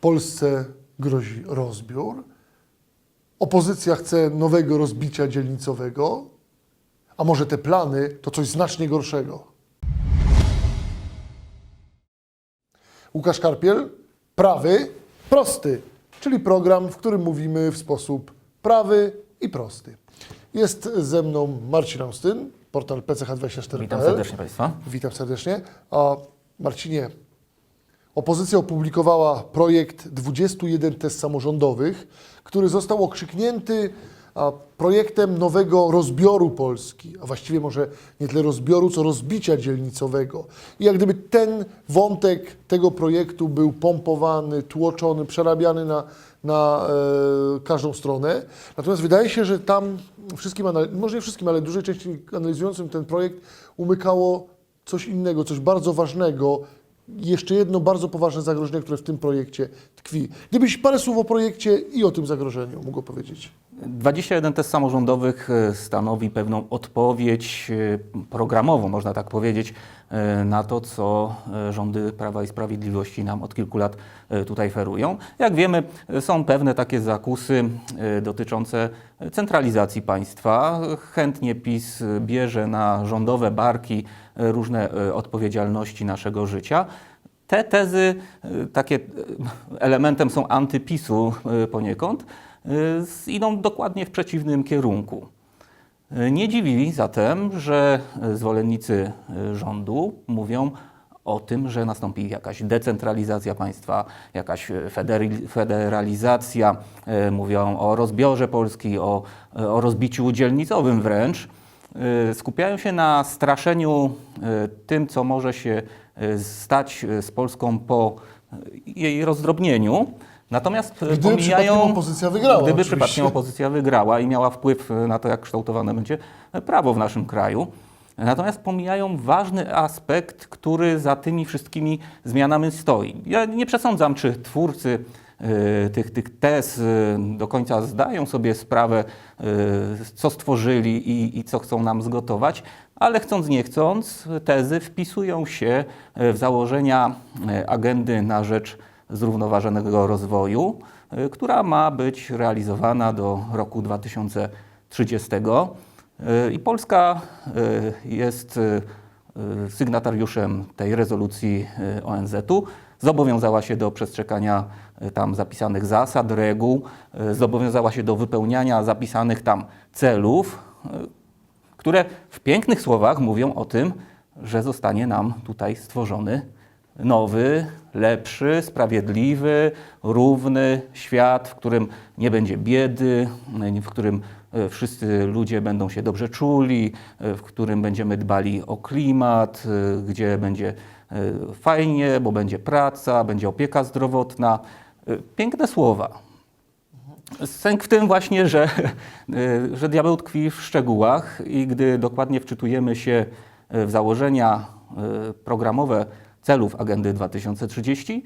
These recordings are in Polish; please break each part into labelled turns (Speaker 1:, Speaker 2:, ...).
Speaker 1: Polsce grozi rozbiór, opozycja chce nowego rozbicia dzielnicowego, a może te plany to coś znacznie gorszego. Łukasz Karpiel, prawy, prosty, czyli program, w którym mówimy w sposób prawy i prosty. Jest ze mną Marcin Austyn, portal pch24.pl.
Speaker 2: Witam serdecznie Państwa.
Speaker 1: Witam serdecznie. A Marcinie, opozycja opublikowała projekt 21 test samorządowych, który został okrzyknięty projektem nowego rozbioru Polski, a właściwie może nie tyle rozbioru, co rozbicia dzielnicowego. I jak gdyby ten wątek tego projektu był pompowany, tłoczony, przerabiany na, na e, każdą stronę. Natomiast wydaje się, że tam wszystkim, może nie wszystkim, ale dużej części analizującym ten projekt umykało coś innego, coś bardzo ważnego, jeszcze jedno bardzo poważne zagrożenie, które w tym projekcie tkwi. Gdybyś parę słów o projekcie i o tym zagrożeniu mógł powiedzieć.
Speaker 2: 21 test samorządowych e, stanowi pewną odpowiedź e, programową, można tak powiedzieć, e, na to, co rządy Prawa i Sprawiedliwości nam od kilku lat tutaj ferują. Jak wiemy, są pewne takie zakusy dotyczące centralizacji państwa. Chętnie PiS bierze na rządowe barki różne odpowiedzialności naszego życia. Te tezy, takie elementem są antypisu poniekąd, idą dokładnie w przeciwnym kierunku. Y, Nie dziwi zatem, że y, zwolennicy y, rządu mówią o tym, że nastąpi jakaś decentralizacja państwa, jakaś y, federalizacja, y, mówią o rozbiorze Polski, o, y, o rozbiciu dzielnicowym wręcz. Y, Skupiają się na straszeniu y, tym, co może się y, stać y, z Polską po y, jej rozdrobnieniu. Natomiast y,
Speaker 1: Gdyby
Speaker 2: pomijają,
Speaker 1: przypadkiem opozycja wygrała,
Speaker 2: Gdyby
Speaker 1: oczywiście.
Speaker 2: przypadkiem opozycja wygrała i miała wpływ y, na to, jak kształtowane będzie prawo w naszym kraju. Natomiast pomijają ważny aspekt, który za tymi wszystkimi zmianami stoi. Ja nie przesądzam, czy twórcy tych, tych tez do końca zdają sobie sprawę, co stworzyli i, i co chcą nam zgotować, ale chcąc nie chcąc, tezy wpisują się w założenia agendy na rzecz zrównoważonego rozwoju, y, która ma być realizowana do roku 2030. Y, I Polska y, jest sygnatariuszem tej rezolucji ONZ-u. Zobowiązała się do przestrzegania tam zapisanych zasad, reguł, zobowiązała się do wypełniania zapisanych tam celów, które w pięknych słowach mówią o tym, że zostanie nam tutaj stworzony nowy, lepszy, sprawiedliwy, równy świat, w którym nie będzie biedy, w którym e, wszyscy ludzie będą się dobrze czuli, e, w którym będziemy dbali o klimat, e, gdzie będzie fajnie, bo będzie praca, będzie opieka zdrowotna. Piękne słowa. Sęk w tym właśnie, że, że diabeł tkwi w szczegółach i gdy dokładnie wczytujemy się w założenia programowe celów Agendy 2030,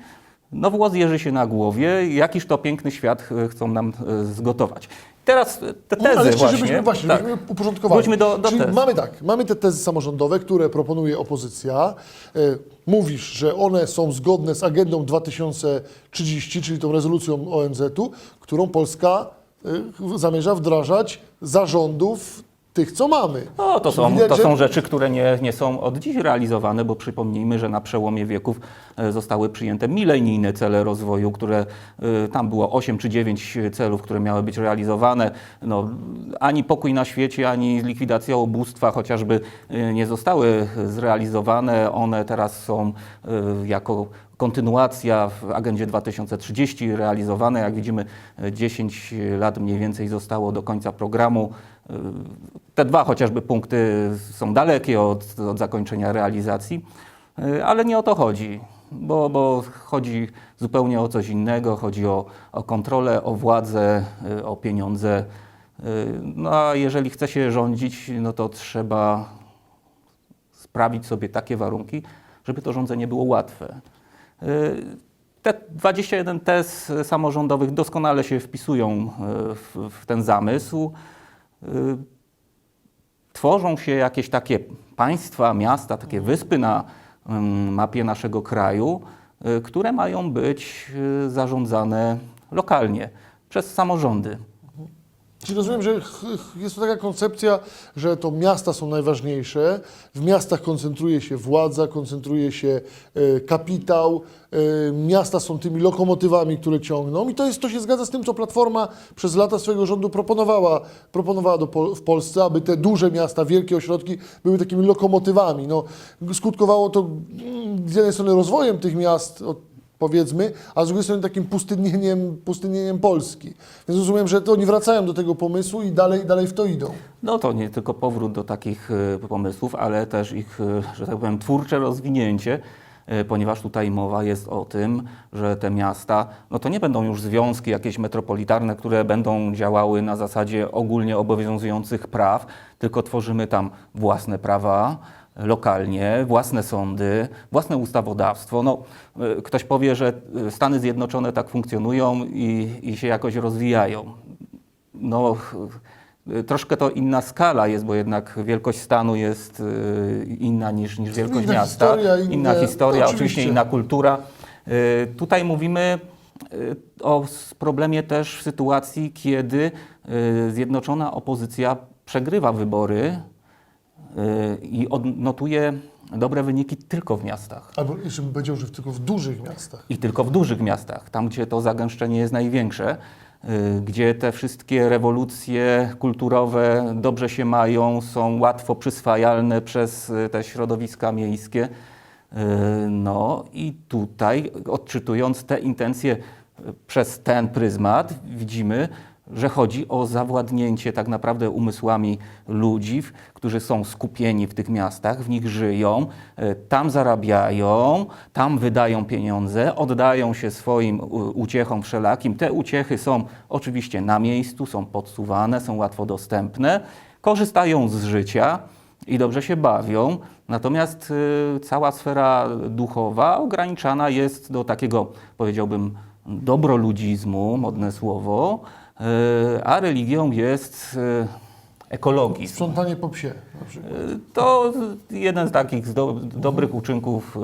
Speaker 2: no włos jeży się na głowie, jakiż to piękny świat y, chcą nam y, zgotować. Teraz y, te tezy
Speaker 1: Ale jeszcze,
Speaker 2: właśnie.
Speaker 1: żebyśmy, właśnie,
Speaker 2: tak.
Speaker 1: żebyśmy uporządkowali.
Speaker 2: Wróćmy do- do
Speaker 1: Czyli
Speaker 2: tez.
Speaker 1: mamy tak, mamy te tezy samorządowe, które proponuje opozycja. E, Mówisz, że one są zgodne z agendą 2030, czyli tą rezolucją ONZ-u, którą Polska e, zamierza wdrażać zarządów tych, co mamy.
Speaker 2: No, to, są,
Speaker 1: widać,
Speaker 2: to
Speaker 1: że-
Speaker 2: są rzeczy, które nie, nie są od dziś realizowane, bo przypomnijmy, że na przełomie wieków e, zostały przyjęte milenijne cele rozwoju, które e, tam było 8 czy 9 celów, które miały być realizowane. No, ani pokój na świecie, ani likwidacja ubóstwa chociażby e, nie zostały zrealizowane. One teraz są jako kontynuacja w agendzie 2030 realizowane. Jak widzimy, e, 10 lat mniej więcej zostało do końca programu. Te dwa chociażby punkty są dalekie od, od zakończenia realizacji, e, ale nie o to chodzi, bo, bo chodzi zupełnie o coś innego. Chodzi o, o kontrolę, o władzę, e, o pieniądze. E, No a jeżeli chce się rządzić, no to trzeba sprawić sobie takie warunki, żeby to rządzenie było łatwe. Te 21 tez samorządowych doskonale się wpisują w, w ten zamysł. Y, Tworzą się jakieś takie państwa, miasta, takie wyspy na mapie naszego kraju, y, które mają być y, zarządzane lokalnie przez samorządy.
Speaker 1: Czyli rozumiem, że jest to taka koncepcja, że to miasta są najważniejsze, w miastach koncentruje się władza, koncentruje się e, kapitał, e, miasta są tymi lokomotywami, które ciągną. I to, jest, to się zgadza z tym, co Platforma przez lata swojego rządu proponowała, proponowała do, w Polsce, aby te duże miasta, wielkie ośrodki były takimi lokomotywami. No, skutkowało to mm, z jednej strony rozwojem tych miast, powiedzmy, a z drugiej strony takim pustynnieniem, pustynnieniem Polski. Więc rozumiem, że to oni wracają do tego pomysłu i dalej, dalej w to idą.
Speaker 2: No to nie tylko powrót do takich y, pomysłów, ale też ich, y, że tak powiem, twórcze rozwinięcie, y, ponieważ tutaj mowa jest o tym, że te miasta, no to nie będą już związki jakieś metropolitarne, które będą działały na zasadzie ogólnie obowiązujących praw, tylko tworzymy tam własne prawa lokalnie, własne sądy, własne ustawodawstwo. No, y, ktoś powie, że y, Stany Zjednoczone tak funkcjonują i, i się jakoś rozwijają. No, y, troszkę to inna skala jest, bo jednak wielkość stanu jest inna niż, niż wielkość
Speaker 1: Inna
Speaker 2: miasta.
Speaker 1: historia, inne-
Speaker 2: inna historia, oczywiście
Speaker 1: oczywiście.
Speaker 2: inna kultura. Tutaj mówimy o problemie też w sytuacji, kiedy zjednoczona opozycja przegrywa wybory i odnotuje dobre wyniki tylko w miastach.
Speaker 1: Albo jeszcze bym powiedział, że tylko w dużych miastach.
Speaker 2: I tylko w dużych miastach, tam gdzie to zagęszczenie jest największe, y, gdzie te wszystkie rewolucje kulturowe dobrze się mają, są łatwo przyswajalne przez y, te środowiska miejskie. Y, No i tutaj, odczytując te intencje przez ten pryzmat, widzimy, że chodzi o zawładnięcie tak naprawdę umysłami ludzi, którzy są skupieni w tych miastach, w nich żyją, e, tam zarabiają, tam wydają pieniądze, oddają się swoim uciechom wszelakim. Te uciechy są oczywiście na miejscu, są podsuwane, są łatwo dostępne, korzystają z życia i dobrze się bawią. Natomiast y, cała sfera duchowa ograniczana jest do takiego, powiedziałbym, dobroludzizmu, modne słowo, a religią jest y, ekologizm.
Speaker 1: Sprzątanie po psie na przykład.
Speaker 2: Y, To jeden z takich do, dobrych uczynków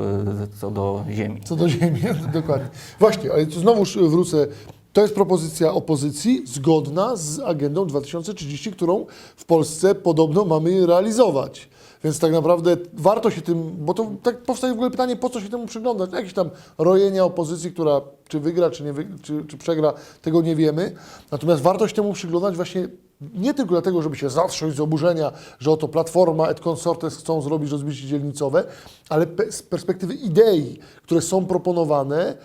Speaker 2: co do ziemi.
Speaker 1: Co do ziemi, dokładnie. Właśnie, ale tu znowuż wrócę. To jest propozycja opozycji zgodna z agendą 2030, którą w Polsce podobno mamy realizować. Więc tak naprawdę warto się tym, bo to tak powstaje w ogóle pytanie, po co się temu przyglądać? Jakieś tam rojenia opozycji, która czy wygra, czy, nie wy, czy, czy przegra, tego nie wiemy. Natomiast warto się temu przyglądać właśnie nie tylko dlatego, żeby się zatrząść z oburzenia, że oto Platforma et consortes chcą zrobić rozbicie dzielnicowe, ale z perspektywy idei, które są proponowane,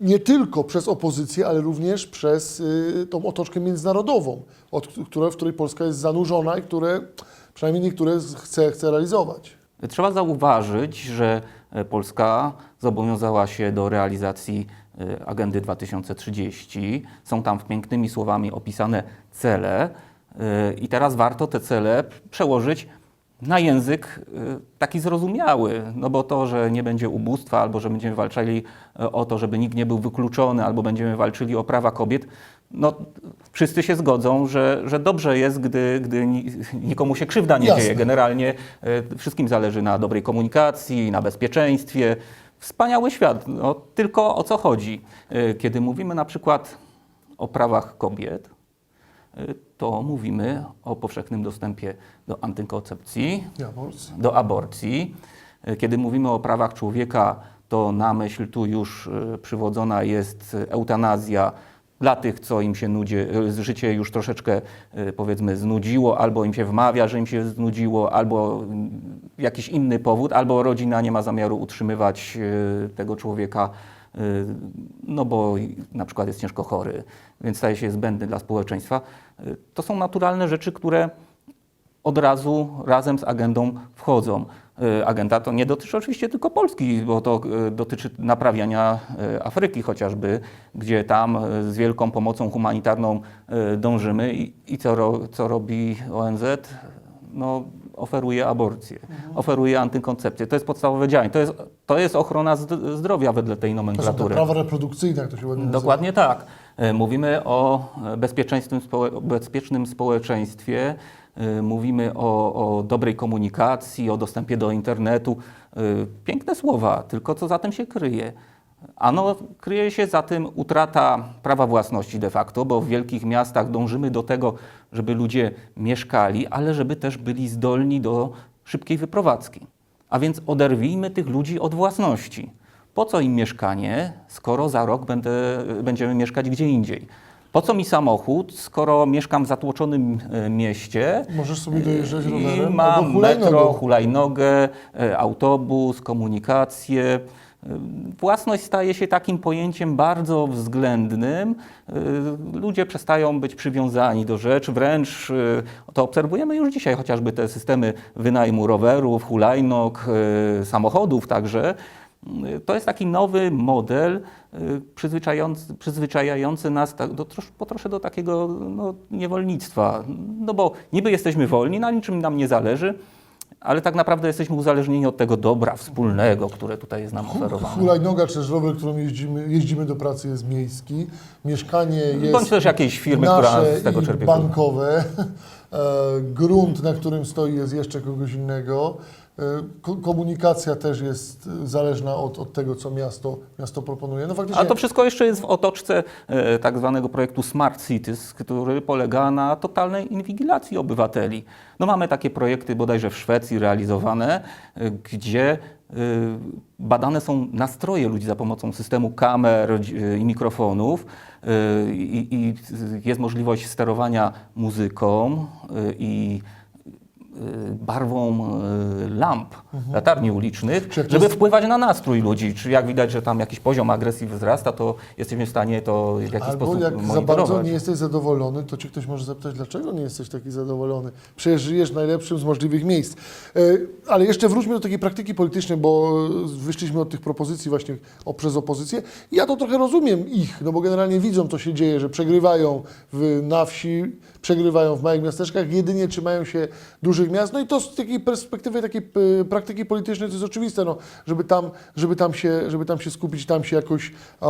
Speaker 1: nie tylko przez opozycję, ale również przez y, tą otoczkę międzynarodową, w której Polska jest zanurzona i które przynajmniej niektóre chce, chce realizować.
Speaker 2: Trzeba zauważyć, że e, Polska zobowiązała się do realizacji e, agendy 2030. Są tam pięknymi słowami opisane cele e, i teraz warto te cele przełożyć na język e, taki zrozumiały, no bo to, że nie będzie ubóstwa, albo że będziemy walczyli e, o to, żeby nikt nie był wykluczony, albo będziemy walczyli o prawa kobiet, no wszyscy się zgodzą, że, że dobrze jest, gdy, gdy ni- nikomu się krzywda nie
Speaker 1: Jasne.
Speaker 2: dzieje. Generalnie e, wszystkim zależy na dobrej komunikacji, na bezpieczeństwie. Wspaniały świat. No, tylko o co chodzi? Kiedy mówimy na przykład o prawach kobiet, to mówimy o powszechnym dostępie do antykoncepcji,
Speaker 1: Ja, Polsce.
Speaker 2: do aborcji. Kiedy mówimy o prawach człowieka, to na myśl tu już e, przywodzona jest eutanazja dla tych, co im się nudzi, e, życie już troszeczkę e, powiedzmy znudziło, albo im się wmawia, że im się znudziło, albo mm, jakiś inny powód, albo rodzina nie ma zamiaru utrzymywać tego człowieka, no bo na przykład jest ciężko chory, więc staje się zbędny dla społeczeństwa. E, To są naturalne rzeczy, które od razu razem z agendą wchodzą. Y, Agenda to nie dotyczy oczywiście tylko Polski, bo to y, dotyczy naprawiania y, Afryki chociażby, gdzie tam y, z wielką pomocą humanitarną y, dążymy i, i co, ro, co robi ONZ? No, oferuje aborcję, oferuje antykoncepcję. To jest podstawowe działanie. To jest, to jest ochrona zd- zdrowia wedle tej
Speaker 1: To są
Speaker 2: nomenklatury.
Speaker 1: prawa reprodukcyjne, jak to się ładnie nazywa.
Speaker 2: Dokładnie tak. E, Mówimy o bezpiecznym, społe- bezpiecznym społeczeństwie, e, mówimy o, o dobrej komunikacji, o dostępie do internetu. E, Piękne słowa, tylko co za tym się kryje? Ano, kryje się za tym utrata prawa własności de facto, bo w wielkich miastach dążymy do tego, żeby ludzie mieszkali, ale żeby też byli zdolni do szybkiej wyprowadzki. A więc oderwijmy tych ludzi od własności. Po co im mieszkanie, skoro za rok będę, będziemy mieszkać gdzie indziej? Po co mi samochód, skoro mieszkam w zatłoczonym e, mieście
Speaker 1: Możesz sobie dojeżdżać
Speaker 2: i
Speaker 1: rowerem albo
Speaker 2: mam metro, hulajnogę, e, autobus, komunikację. Własność staje się takim pojęciem bardzo względnym. E, Ludzie przestają być przywiązani do rzeczy, wręcz e, to obserwujemy już dzisiaj, chociażby te systemy wynajmu rowerów, hulajnog, e, samochodów także. To jest taki nowy model przyzwyczajający, nas tak do, po trosze do takiego no, niewolnictwa. No bo niby jesteśmy wolni, na niczym nam nie zależy, ale tak naprawdę jesteśmy uzależnieni od tego dobra wspólnego, które tutaj jest nam oferowane.
Speaker 1: Hulajnoga czy rower, którym jeździmy, jeździmy do pracy jest miejski. Mieszkanie jest
Speaker 2: Bądź też jakiejś firmy, która z tego czerpie.
Speaker 1: bankowe. E, Grunt, na którym stoi jest jeszcze kogoś innego. Ko- Komunikacja też jest e, zależna od, od tego, co miasto, miasto proponuje. No faktycznie,
Speaker 2: A to wszystko jeszcze jest w otoczce e, tak zwanego projektu Smart Cities, który polega na totalnej inwigilacji obywateli. No mamy takie projekty bodajże w Szwecji realizowane, e, gdzie e, badane są nastroje ludzi za pomocą systemu kamer e, i mikrofonów e, i, jest możliwość sterowania muzyką e, i barwą e, lamp, latarni ulicznych,
Speaker 1: Mhm. Jak to
Speaker 2: żeby wpływać na nastrój ludzi. Czy jak widać, że tam jakiś poziom agresji wzrasta, to jesteśmy w stanie to w jakiś
Speaker 1: Albo
Speaker 2: sposób
Speaker 1: jak za bardzo nie jesteś zadowolony, to cię ktoś może zapytać, dlaczego nie jesteś taki zadowolony? Przecież żyjesz w najlepszym z możliwych miejsc. E, Ale jeszcze wróćmy do takiej praktyki politycznej, bo wyszliśmy od tych propozycji właśnie przez opozycję. Ja to trochę rozumiem ich, no bo generalnie widzą, co się dzieje, że przegrywają w, na wsi, przegrywają w małych miasteczkach, jedynie trzymają się dużych No i to z takiej perspektywy, takiej e, praktyki politycznej to jest oczywiste, no, żeby, tam, żeby, tam się, żeby tam się skupić, tam się jakoś e,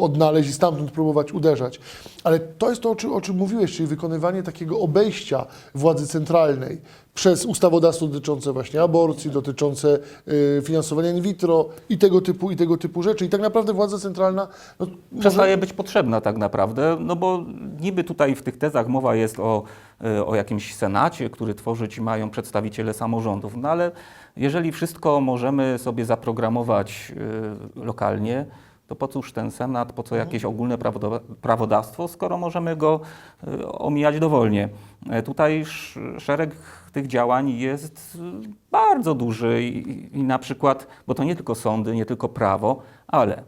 Speaker 1: odnaleźć i stamtąd próbować uderzać. Ale to jest to, o czym, o czym mówiłeś, czyli wykonywanie takiego obejścia władzy centralnej przez ustawodawstwo dotyczące właśnie aborcji, dotyczące y, finansowania in vitro i tego typu, i tego typu rzeczy. I tak naprawdę władza centralna no, może,
Speaker 2: Przestaje być potrzebna tak naprawdę, no bo niby tutaj w tych tezach mowa jest o, o jakimś senacie, który tworzyć mają przedstawiciele samorządów, no ale jeżeli wszystko możemy sobie zaprogramować e, lokalnie, to po cóż ten senat, po co jakieś ogólne prawoda- prawodawstwo, skoro możemy go e, omijać dowolnie. E, Tutaj sz- szereg tych działań jest e, bardzo duży i, i na przykład, bo to nie tylko sądy, nie tylko prawo, ale e,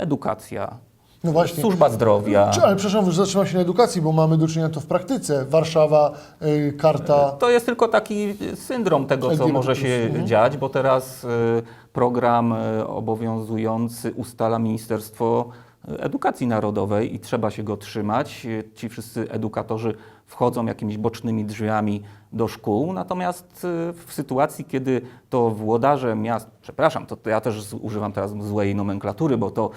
Speaker 2: edukacja,
Speaker 1: No właśnie.
Speaker 2: służba zdrowia.
Speaker 1: Ale przepraszam, zatrzymam się na edukacji, bo mamy do czynienia to w praktyce. Warszawa, y, karta.
Speaker 2: To jest tylko taki syndrom tego, co
Speaker 1: LGBT+,
Speaker 2: może się
Speaker 1: mhm.
Speaker 2: dziać, bo teraz y, program y, obowiązujący ustala Ministerstwo Edukacji Narodowej i trzeba się go trzymać. Ci wszyscy edukatorzy wchodzą jakimiś bocznymi drzwiami do szkół, natomiast w sytuacji, kiedy to włodarze miast, przepraszam, to, ja też używam teraz złej nomenklatury, bo to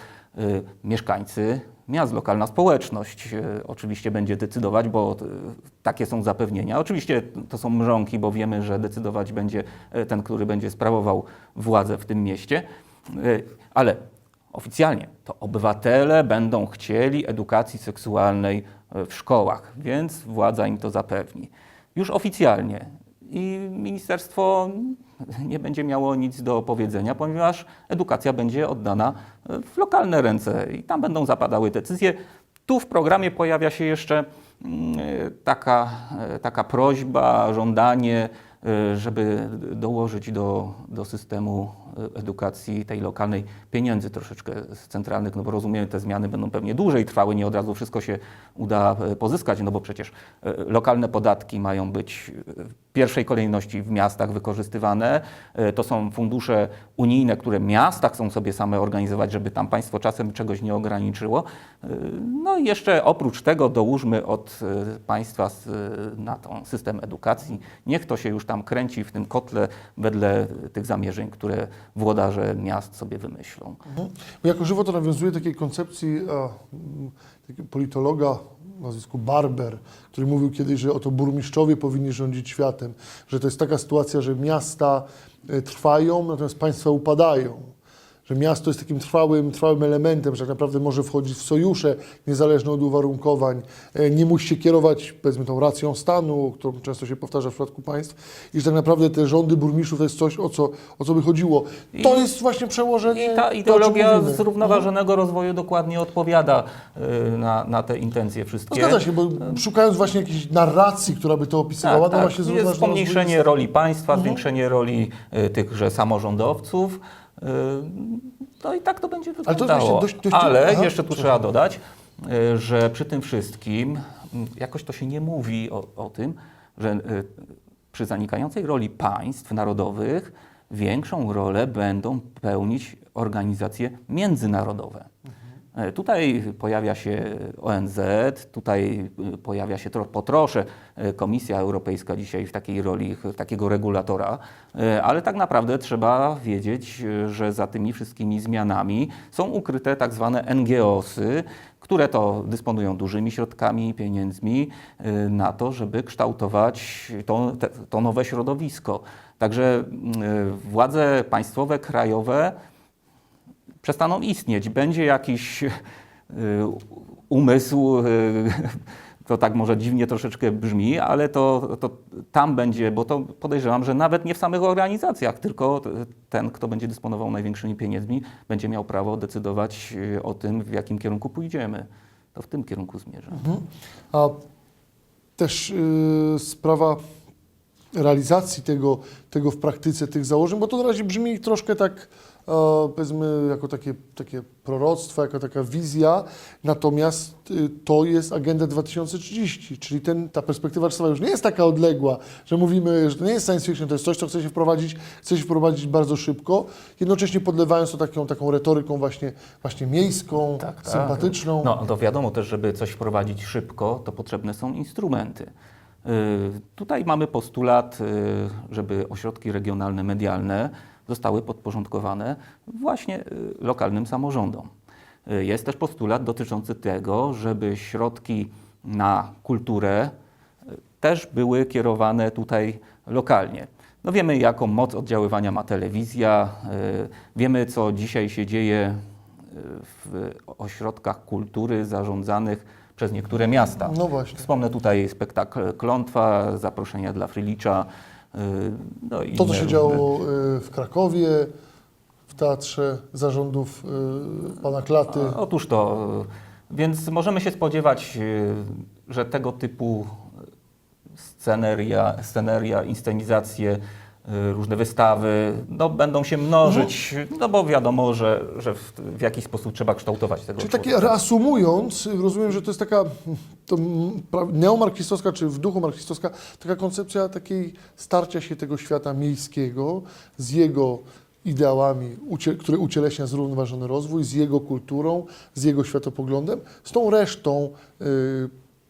Speaker 2: mieszkańcy miast, lokalna społeczność y, oczywiście będzie decydować, bo y, takie są zapewnienia. Oczywiście to są mrzonki, bo wiemy, że decydować będzie y, ten, który będzie sprawował władzę w tym mieście, Y, ale oficjalnie to obywatele będą chcieli edukacji seksualnej y, w szkołach, więc władza im to zapewni. Już oficjalnie. I ministerstwo nie będzie miało nic do powiedzenia, ponieważ edukacja będzie oddana w lokalne ręce i tam będą zapadały decyzje. Tu w programie pojawia się jeszcze mm, taka, y, taka prośba, żądanie, y, żeby dołożyć do, do systemu edukacji tej lokalnej pieniędzy troszeczkę z centralnych, no bo rozumiem, te zmiany będą pewnie dłużej trwały, nie od razu wszystko się uda y, pozyskać, no bo przecież y, lokalne podatki mają być w pierwszej kolejności w miastach wykorzystywane. To są fundusze unijne, które miasta chcą sobie same organizować, żeby tam państwo czasem czegoś nie ograniczyło. No i jeszcze oprócz tego dołóżmy od państwa na ten system edukacji. Niech to się już tam kręci w tym kotle wedle tych zamierzeń, które włodarze miast sobie wymyślą.
Speaker 1: Mhm. Jako żywo to nawiązuje do takiej koncepcji a, m, takiego politologa nazwisku Barber, który mówił kiedyś, że oto burmistrzowie powinni rządzić światem, że to jest taka sytuacja, że miasta e, trwają, natomiast państwa upadają. Że miasto jest takim trwałym, trwałym elementem, że tak naprawdę może wchodzić w sojusze niezależne od uwarunkowań, e, nie musi się kierować powiedzmy tą racją stanu, którą często się powtarza w przypadku państw i że tak naprawdę te rządy burmistrzów to jest coś, o co, o co by chodziło. To
Speaker 2: I-
Speaker 1: jest właśnie przełożenie
Speaker 2: I ta
Speaker 1: to,
Speaker 2: ideologia
Speaker 1: mówimy.
Speaker 2: zrównoważonego rozwoju dokładnie odpowiada y, na, na te intencje
Speaker 1: No
Speaker 2: wszystkie.
Speaker 1: zgadza się, bo szukając właśnie jakiejś narracji, która by to opisywała,
Speaker 2: Tak,
Speaker 1: no
Speaker 2: tak.
Speaker 1: właśnie
Speaker 2: Jest pomniejszenie
Speaker 1: rozwój
Speaker 2: roli państwa, zwiększenie roli y, tychże samorządowców. Y, No i tak to będzie
Speaker 1: to
Speaker 2: wyglądało.
Speaker 1: właśnie dość- dość-
Speaker 2: Ale
Speaker 1: aha,
Speaker 2: jeszcze tu trzeba dodać, y, że przy tym wszystkim mm, jakoś to się nie mówi o, o tym, że y, przy zanikającej roli państw narodowych większą rolę będą pełnić organizacje międzynarodowe. E, Tutaj pojawia się ONZ, tutaj y, pojawia się tro, po trosze e, Komisja Europejska dzisiaj w takiej roli takiego regulatora, e, ale tak naprawdę trzeba wiedzieć, e, że za tymi wszystkimi zmianami są ukryte tak zwane NGOsy, które to dysponują dużymi środkami, pieniędzmi e, na to, żeby kształtować to, to nowe środowisko. Także e, władze państwowe, krajowe przestaną istnieć. Będzie jakiś y, umysł, y, to tak może dziwnie troszeczkę brzmi, ale to, to tam będzie, bo to podejrzewam, że nawet nie w samych organizacjach, tylko ten, kto będzie dysponował największymi pieniędzmi, będzie miał prawo decydować y, o tym, w jakim kierunku pójdziemy. To w tym kierunku zmierza.
Speaker 1: A też y, sprawa realizacji tego, tego w praktyce, tych założeń, bo to na razie brzmi troszkę tak, powiedzmy, jako takie, takie proroctwo, jako taka wizja, natomiast y, to jest Agenda 2030, czyli ten, ta perspektywa czasowa już nie jest taka odległa, że mówimy, że to nie jest science fiction, to jest coś, co chce się wprowadzić, chce się wprowadzić bardzo szybko, jednocześnie podlewając to taką, taką retoryką właśnie, właśnie miejską,
Speaker 2: Tak,
Speaker 1: sympatyczną.
Speaker 2: No to wiadomo też, żeby coś wprowadzić szybko, to potrzebne są instrumenty. Y, Tutaj mamy postulat, y, żeby ośrodki regionalne, medialne zostały podporządkowane właśnie y, lokalnym samorządom. Y, Jest też postulat dotyczący tego, żeby środki na kulturę y, też były kierowane tutaj lokalnie. No wiemy, jaką moc oddziaływania ma telewizja, wiemy, co dzisiaj się dzieje w ośrodkach kultury zarządzanych przez niektóre miasta.
Speaker 1: No właśnie.
Speaker 2: Wspomnę tutaj spektakl Klątwa, zaproszenia dla Frylicza. Y, No
Speaker 1: To, co się
Speaker 2: różne-
Speaker 1: działo y, w Krakowie, w teatrze zarządów y, pana Klaty.
Speaker 2: A, Otóż to, więc możemy się spodziewać, że tego typu sceneria, sceneria inscenizacje, różne wystawy no, będą się mnożyć, no bo wiadomo, że, że w, w jakiś sposób trzeba kształtować tego
Speaker 1: Czyli takie
Speaker 2: człowieka.
Speaker 1: reasumując, rozumiem, że to jest taka to neomarksistowska, czy w duchu marksistowska, taka koncepcja takiej starcia się tego świata miejskiego z jego ideałami, które ucieleśnia zrównoważony rozwój, z jego kulturą, z jego światopoglądem, z tą resztą y,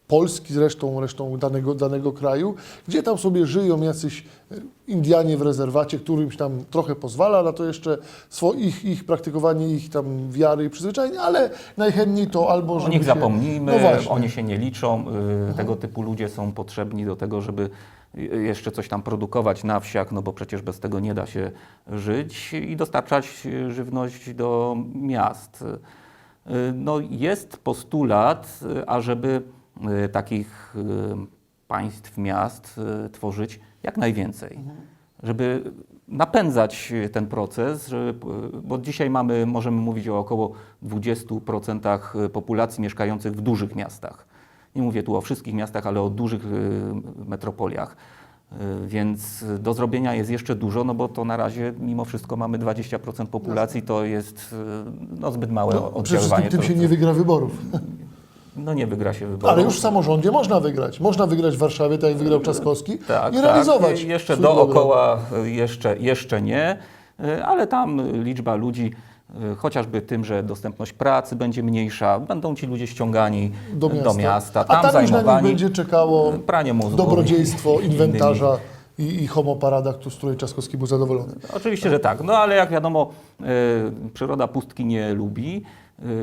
Speaker 1: Polski, z resztą, danego, danego kraju, gdzie tam sobie żyją jacyś y, Indianie w rezerwacie, którymś tam trochę pozwala na to jeszcze swo, ich, praktykowanie, ich tam wiary i przyzwyczajenia, ale najchętniej to albo
Speaker 2: O
Speaker 1: żeby
Speaker 2: nich
Speaker 1: się,
Speaker 2: zapomnijmy,
Speaker 1: No właśnie.
Speaker 2: oni się nie liczą. y, Tego typu ludzie są potrzebni do tego, żeby y, jeszcze coś tam produkować na wsiach, no bo przecież bez tego nie da się żyć i dostarczać y, żywność do miast. Y, No jest postulat, y, ażeby y, takich y, państw, miast y, tworzyć jak najwięcej żeby napędzać ten proces, żeby, bo dzisiaj mamy, możemy mówić o około 20% populacji mieszkających w dużych miastach. Nie mówię tu o wszystkich miastach, ale o dużych y, metropoliach. Y, Więc do zrobienia jest jeszcze dużo, no bo to na razie mimo wszystko mamy 20% populacji, to jest y, no, zbyt małe
Speaker 1: No, przede
Speaker 2: oddziaływanie.
Speaker 1: wszystkim tym się nie wygra wyborów.
Speaker 2: No nie wygra się wyborów.
Speaker 1: Ale już w samorządzie można wygrać. Można wygrać w Warszawie, tak jak wygrał Trzaskowski
Speaker 2: tak,
Speaker 1: i realizować.
Speaker 2: Tak. Jeszcze
Speaker 1: swój program.
Speaker 2: dookoła jeszcze, jeszcze nie, y, ale tam liczba ludzi, y, chociażby tym, że dostępność pracy będzie mniejsza, będą ci ludzie ściągani
Speaker 1: do miasta.
Speaker 2: miasta
Speaker 1: A
Speaker 2: tam
Speaker 1: tam już na nich
Speaker 2: zajmowani
Speaker 1: będzie czekało
Speaker 2: pranie mózgu.
Speaker 1: dobrodziejstwo
Speaker 2: i- i
Speaker 1: inwentarza i, i homoparada, tu- z której Trzaskowski był zadowolony.
Speaker 2: Oczywiście, że tak. No ale jak wiadomo, y, przyroda pustki nie lubi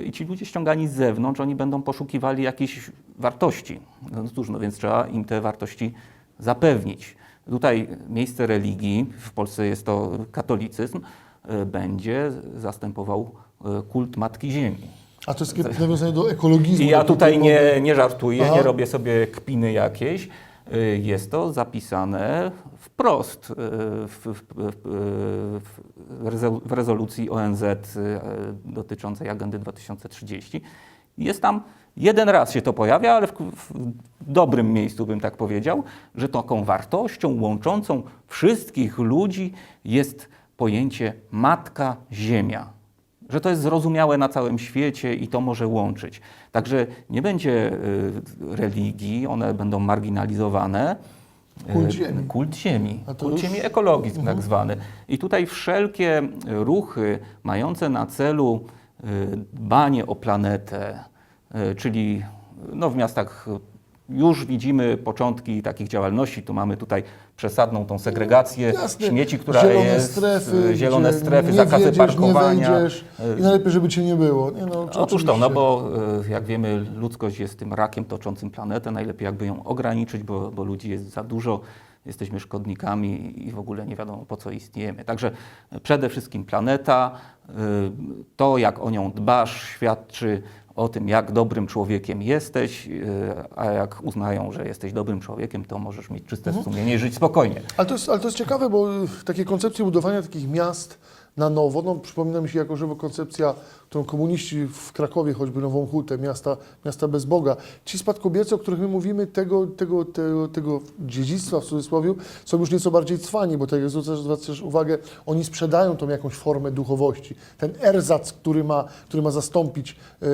Speaker 2: i ci ludzie ściągani z zewnątrz, oni będą poszukiwali jakichś wartości. No cóż, no więc trzeba im te wartości zapewnić. Tutaj miejsce religii, w Polsce jest to katolicyzm, e, będzie zastępował e, kult Matki Ziemi.
Speaker 1: A to jest takie nawiązanie do ekologizmu.
Speaker 2: I ja tutaj nie, nie żartuję,
Speaker 1: Aha.
Speaker 2: nie robię sobie kpiny jakieś. Y, Jest to zapisane wprost y, w, w, w, w rezo- w rezolucji ONZ y, dotyczącej agendy 2030. Jest tam jeden raz się to pojawia, ale w, w dobrym miejscu bym tak powiedział, że taką wartością łączącą wszystkich ludzi jest pojęcie Matka Ziemia że to jest zrozumiałe na całym świecie i to może łączyć. Także nie będzie y, religii, one będą marginalizowane.
Speaker 1: Kult
Speaker 2: Y,
Speaker 1: ziemi.
Speaker 2: Kult ziemi, kult
Speaker 1: Mhm.
Speaker 2: ziemi ekologizm tak zwany. I tutaj wszelkie ruchy mające na celu y, dbanie o planetę, y, czyli no, w miastach już widzimy początki takich działalności. Tu mamy tutaj przesadną tą segregację
Speaker 1: Jasne.
Speaker 2: śmieci, która
Speaker 1: zielone
Speaker 2: jest
Speaker 1: strefy,
Speaker 2: y, zielone strefy, zakazy
Speaker 1: wjedziesz,
Speaker 2: parkowania.
Speaker 1: Nie wejdziesz i najlepiej, żeby cię nie było. Nie, no,
Speaker 2: Otóż to, no
Speaker 1: oczywiście.
Speaker 2: bo e, jak wiemy, ludzkość jest tym rakiem toczącym planetę. Najlepiej jakby ją ograniczyć, bo, bo ludzi jest za dużo, jesteśmy szkodnikami i w ogóle nie wiadomo po co istniejemy. Także e, przede wszystkim planeta, e, to jak o nią dbasz, świadczy o tym, jak dobrym człowiekiem jesteś, e, a jak uznają, że jesteś dobrym człowiekiem, to możesz mieć czyste sumienie i żyć spokojnie.
Speaker 1: Ale to, jest, ale to jest ciekawe, bo y, takie koncepcje budowania takich miast na nowo, no przypomina mi się jako żywo koncepcja, którą komuniści w Krakowie, choćby Nową Hutę, miasta, miasta bez Boga. Ci spadkobiercy, o których my mówimy, tego, tego, tego, tego dziedzictwa w cudzysłowie, są już nieco bardziej cwani, bo tak jak zwracasz, uwagę, oni sprzedają tą jakąś formę duchowości. Ten erzac, który ma, który ma zastąpić yy,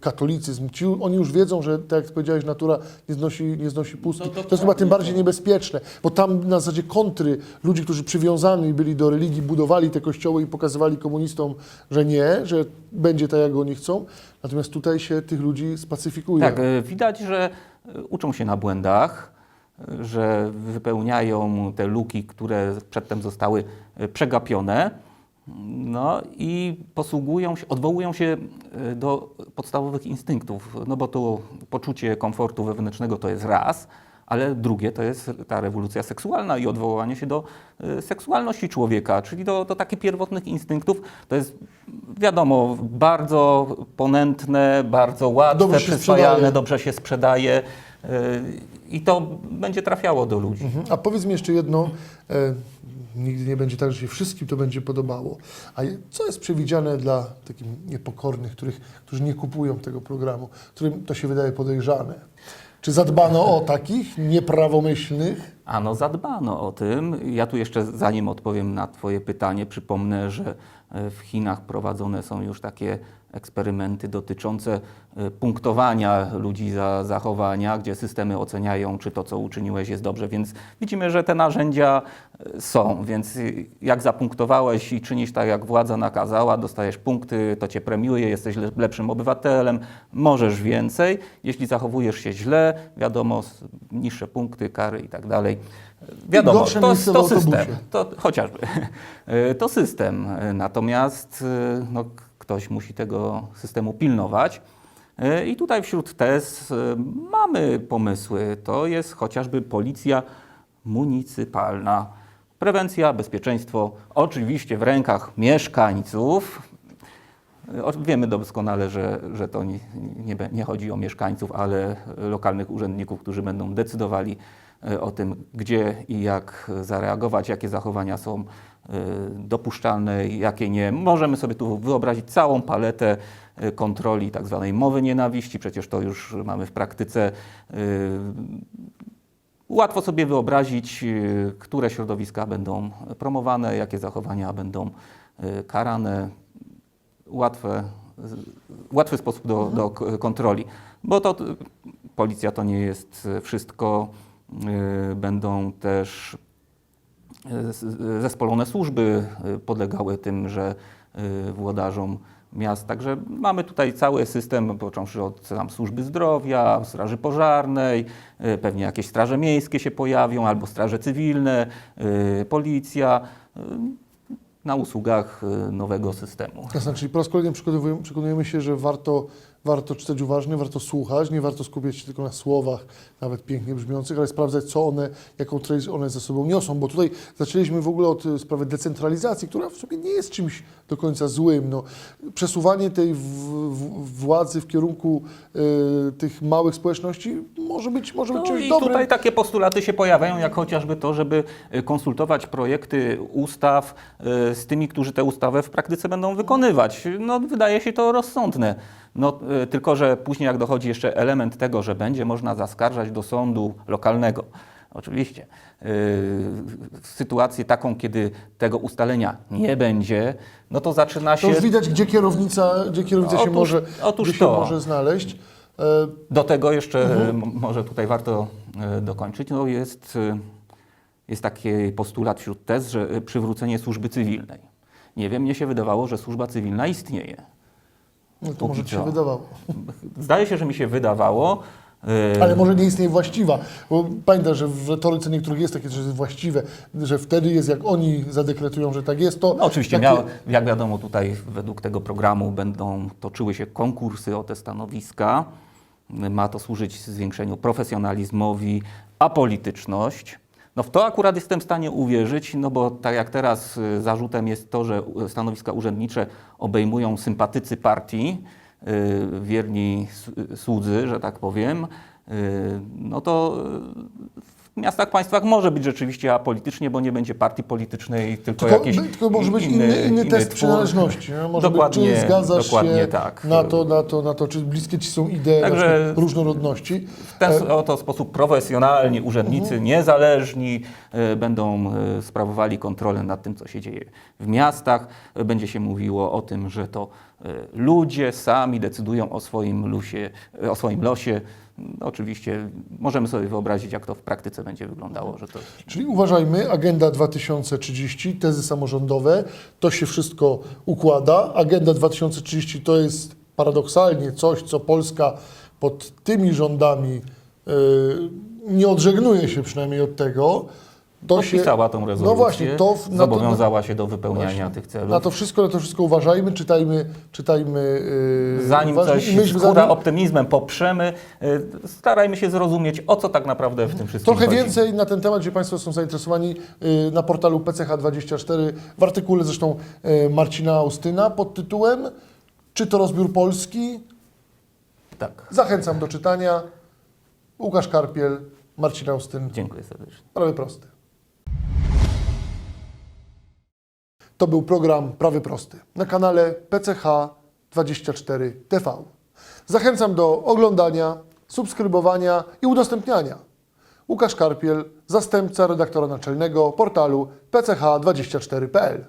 Speaker 1: katolicyzm, ci, oni już wiedzą, że tak jak powiedziałeś, natura nie znosi, nie znosi pustki.
Speaker 2: No,
Speaker 1: to jest chyba tym bardziej niebezpieczne, bo tam na zasadzie kontry ludzi, którzy przywiązani byli do religii, budowali te kościoły i pokazywali komunistom, że nie, że będzie tak, jak oni chcą. Natomiast tutaj się tych ludzi spacyfikuje.
Speaker 2: Tak, e, widać, że e, uczą się na błędach, e, że wypełniają te luki, które przedtem zostały przegapione. No i posługują się, odwołują się do podstawowych instynktów, no bo to poczucie komfortu wewnętrznego to jest raz, ale drugie to jest ta rewolucja seksualna i odwoływanie się do e, seksualności człowieka, czyli do, do takich pierwotnych instynktów. To jest wiadomo bardzo ponętne, bardzo łatwe,
Speaker 1: Dobrze
Speaker 2: przyswajalne, dobrze się sprzedaje e, i to będzie trafiało do ludzi.
Speaker 1: Mhm. A powiedz mi jeszcze jedno, e, nigdy nie będzie tak, że się wszystkim to będzie podobało. A co jest przewidziane dla takich niepokornych, których, którzy nie kupują tego programu, którym to się wydaje podejrzane? Czy zadbano o takich nieprawomyślnych?
Speaker 2: Ano zadbano o tym. Ja tu jeszcze zanim odpowiem na Twoje pytanie, przypomnę, że e, w Chinach prowadzone są już takie eksperymenty dotyczące e, punktowania ludzi za zachowania, gdzie systemy oceniają, czy to, co uczyniłeś, jest dobrze. Więc widzimy, że te narzędzia e, są. Więc y, jak zapunktowałeś i czynisz tak, jak władza nakazała, dostajesz punkty, to cię premiuje, jesteś le- lepszym obywatelem, możesz więcej. Jeśli zachowujesz się źle, wiadomo, niższe punkty, kary i tak dalej. Wiadomo, to, to system, to chociażby. Y, To system. Natomiast no, ktoś musi tego systemu pilnować. Y, I tutaj wśród tez y, mamy pomysły. To jest chociażby policja municypalna. Prewencja, bezpieczeństwo, oczywiście w rękach mieszkańców. O- Wiemy doskonale, że, że to nie, nie, nie chodzi o mieszkańców, ale lokalnych urzędników, którzy będą decydowali o tym, gdzie i jak zareagować, jakie zachowania są y, dopuszczalne, jakie nie. Możemy sobie tu wyobrazić całą paletę y, kontroli tak zwanej mowy nienawiści. Przecież to już mamy w praktyce. Łatwo sobie wyobrazić, które środowiska będą promowane, jakie zachowania będą karane. Łatwe, łatwy sposób do, do k- kontroli, bo to policja to nie jest wszystko. Y, Będą też y, z- zespolone służby y, podlegały tymże y, włodarzom miast. Także mamy tutaj cały system, począwszy od tam, służby zdrowia, straży pożarnej, y, pewnie jakieś straże miejskie się pojawią, albo straże cywilne, y, policja, y, na usługach y, nowego systemu.
Speaker 1: Jasne, czyli po raz kolejny przekonujemy się, że warto warto czytać uważnie, warto słuchać, nie warto skupiać się tylko na słowach, nawet pięknie brzmiących, ale sprawdzać, co one, jaką treść one ze sobą niosą, bo tutaj zaczęliśmy w ogóle od y, sprawy decentralizacji, która w sobie nie jest czymś do końca złym. No, przesuwanie tej w, w, władzy w kierunku y, tych małych społeczności może być, może być
Speaker 2: No
Speaker 1: czymś
Speaker 2: i
Speaker 1: dobrym.
Speaker 2: tutaj takie postulaty się pojawiają, jak chociażby to, żeby y, konsultować projekty ustaw y, z tymi, którzy tę ustawę w praktyce będą wykonywać. No, wydaje się to rozsądne. No, y, tylko, że później jak dochodzi jeszcze element tego, że będzie można zaskarżać do sądu lokalnego, oczywiście, y, sytuację taką, kiedy tego ustalenia nie będzie, no to zaczyna
Speaker 1: To
Speaker 2: się...
Speaker 1: już widać, gdzie kierownica, gdzie kierownica się
Speaker 2: Otóż-
Speaker 1: może,
Speaker 2: otóż
Speaker 1: gdzie się
Speaker 2: to.
Speaker 1: może znaleźć. E,
Speaker 2: Do tego jeszcze m- może tutaj warto e, dokończyć. No jest, e, jest taki postulat wśród tez, że przywrócenie służby cywilnej. Nie wiem, mnie się wydawało, że służba cywilna istnieje.
Speaker 1: No to może ci się wydawało.
Speaker 2: Zdaje się, że mi się wydawało. e,
Speaker 1: Ale może nie istnieje właściwa. Bo pamiętaj, że w retoryce niektórych jest takie, że jest właściwe, że wtedy jest, jak oni zadekretują, że tak jest, to...
Speaker 2: No oczywiście,
Speaker 1: takie-
Speaker 2: miał, jak wiadomo, tutaj według tego programu będą toczyły się konkursy o te stanowiska. Ma to służyć zwiększeniu profesjonalizmowi, apolityczność. No w to akurat jestem w stanie uwierzyć, no bo tak jak teraz y, zarzutem jest to, że stanowiska urzędnicze obejmują sympatycy partii, y, wierni s- słudzy, że tak powiem, y, no to y, w miastach, państwach może być rzeczywiście apolitycznie, bo nie będzie partii politycznej, tylko,
Speaker 1: Tylko,
Speaker 2: jakiś
Speaker 1: tylko może być inny, inny, test
Speaker 2: twór.
Speaker 1: przynależności. Może
Speaker 2: Dokładnie,
Speaker 1: być, czy zgadzasz
Speaker 2: dokładnie
Speaker 1: się
Speaker 2: tak.
Speaker 1: na, to, na, to, na to, czy bliskie ci są idee
Speaker 2: Także-
Speaker 1: różnorodności.
Speaker 2: W ten oto sposób profesjonalni urzędnicy, niezależni, e, będą e, sprawowali kontrolę nad tym, co się dzieje w miastach. E, Będzie się mówiło o tym, że to e, ludzie sami decydują o swoim, lusie, e, o swoim losie. Oczywiście możemy sobie wyobrazić, jak to w praktyce będzie wyglądało, że to
Speaker 1: Czyli uważajmy, Agenda 2030, tezy samorządowe, to się wszystko układa. Agenda 2030 to jest paradoksalnie coś, co Polska pod tymi rządami yy, nie odżegnuje się przynajmniej od tego. To
Speaker 2: podpisała tą rezolucję,
Speaker 1: No właśnie, to na to-
Speaker 2: zobowiązała się do wypełniania
Speaker 1: Właśnie.
Speaker 2: tych celów.
Speaker 1: Na to wszystko, na to wszystko uważajmy, czytajmy, czytajmy. Yy,
Speaker 2: Zanim
Speaker 1: uważnie
Speaker 2: coś skóra
Speaker 1: zanim-
Speaker 2: optymizmem poprzemy, y, starajmy się zrozumieć, o co tak naprawdę w tym wszystkim
Speaker 1: Trochę
Speaker 2: chodzi.
Speaker 1: więcej na ten temat, gdzie Państwo są zainteresowani, yy, na portalu PCH24, w artykule zresztą yy, Marcina Austyna pod tytułem Czy to rozbiór Polski?
Speaker 2: Tak,
Speaker 1: Zachęcam do czytania. Łukasz Karpiel, Marcin Austyn,
Speaker 2: dziękuję serdecznie.
Speaker 1: Prawy Prosty. To był program Prawy Prosty na kanale PCH24 TV. Zachęcam do oglądania, subskrybowania i udostępniania. Łukasz Karpiel, zastępca redaktora naczelnego portalu pch24.pl.